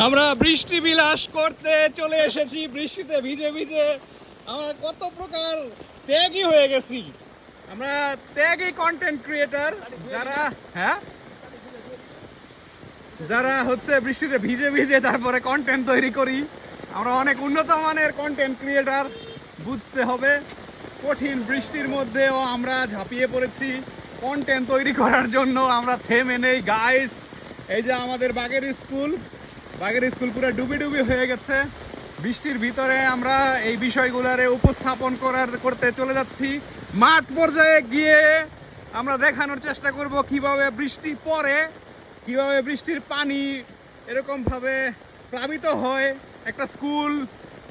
আমরা বৃষ্টি বিলাস করতে চলে এসেছি, বৃষ্টিতে ভিজে ভিজে। আমরা কত প্রকার ত্যাগই হয়ে গেছি। আমরা ত্যাগই কন্টেন্ট ক্রিয়েটার যারা হ্যাঁ? যারা হচ্ছে বৃষ্টিতে ভিজে ভিজে তারপরে কন্টেন্ট তৈরি করি। আমরা অনেক উন্নত মানের কন্টেন্ট ক্রিয়েটার বুঝতে হবে। কঠিন বৃষ্টির মধ্যেও আমরা ঝাঁপিয়ে পড়েছি। কন্টেন্ট তৈরি করার জন্য আমরা থেমে নেই। গাইস এই যে আমাদের বাগের স্কুল বাগের স্কুল পুরো ডুবি ডুবি হয়ে গেছে। বৃষ্টির ভিতরে আমরা এই বিষয়গুলারে উপস্থাপন করার, করতে চলে যাচ্ছি। মাঠ পর্যায়ে গিয়ে আমরা দেখানোর চেষ্টা করব কীভাবে বৃষ্টি পরে কীভাবে বৃষ্টির পানি এরকম ভাবে প্লাবিত হয়। একটা স্কুল,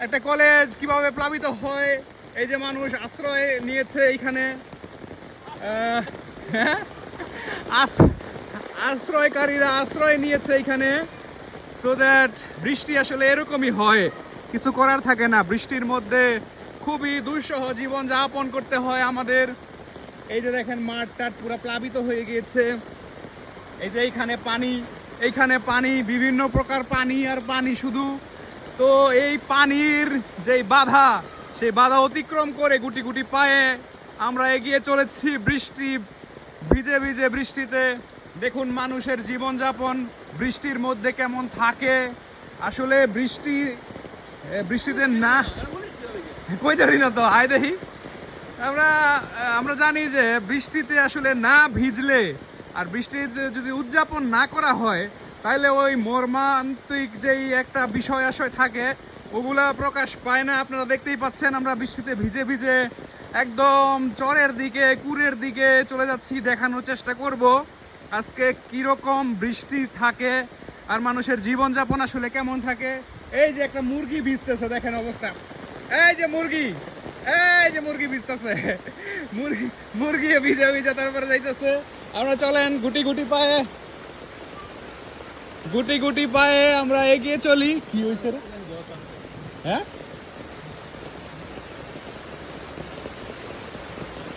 একটা কলেজ কীভাবে প্লাবিত হয়, এই যে মানুষ আশ্রয় নিয়েছে এইখানে। হ্যাঁ? আশ্রয়কারীরা আশ্রয় নিয়েছে এখানে সো দ্যাট বৃষ্টি আসলে এরকমই হয়। কিছু করার থাকে না। বৃষ্টির মধ্যে খুবই দুঃসহ জীবন যাপন করতে হয় আমাদের। এই যে দেখেন মাঠ টাট পুরো প্লাবিত হয়ে গিয়েছে। এই যে এইখানে পানি এইখানে পানি, বিভিন্ন প্রকার পানি আর পানি শুধু। তো এই পানির যেই বাধা, সেই বাধা অতিক্রম করে গুটি গুটি পায়ে আমরা এগিয়ে চলেছি বৃষ্টি, ভিজে ভিজে বৃষ্টিতে। দেখুন মানুষের জীবনযাপন, বৃষ্টির মধ্যে কেমন থাকে। আসলে বৃষ্টি বৃষ্টিতে না কই ধরি না তো, আয় দেখি। আমরা আমরা জানি যে বৃষ্টিতে আসলে না ভিজলে আর বৃষ্টিতে যদি উদযাপন না করা হয় তাহলে ওই মর্মান্তিক যেই একটা বিষয় আশয় থাকে, ওগুলা প্রকাশ পায় না। আপনারা দেখতেই পাচ্ছেন আমরা বৃষ্টিতে ভিজে ভিজে একদম চরের দিকে, কুরের দিকে চলে যাচ্ছি, দেখানোর চেষ্টা করব। আজকে কীরকম বৃষ্টি থাকে আর মানুষের জীবনযাপন আসলে কেমন থাকে? এই যে একটা মুরগি ভিজতেছে, দেখেন অবস্থা। এই যে মুরগি, এই যে মুরগি ভিজতেছে। মুরগি মুরগি ভিজে ভিজে তারপরে যাইতেছে। আমরা চলেন গুটি গুটি পায়ে। গুটি গুটি পায়ে আমরা এগিয়ে চলি। কি হয়েছে রে? হ্যাঁ?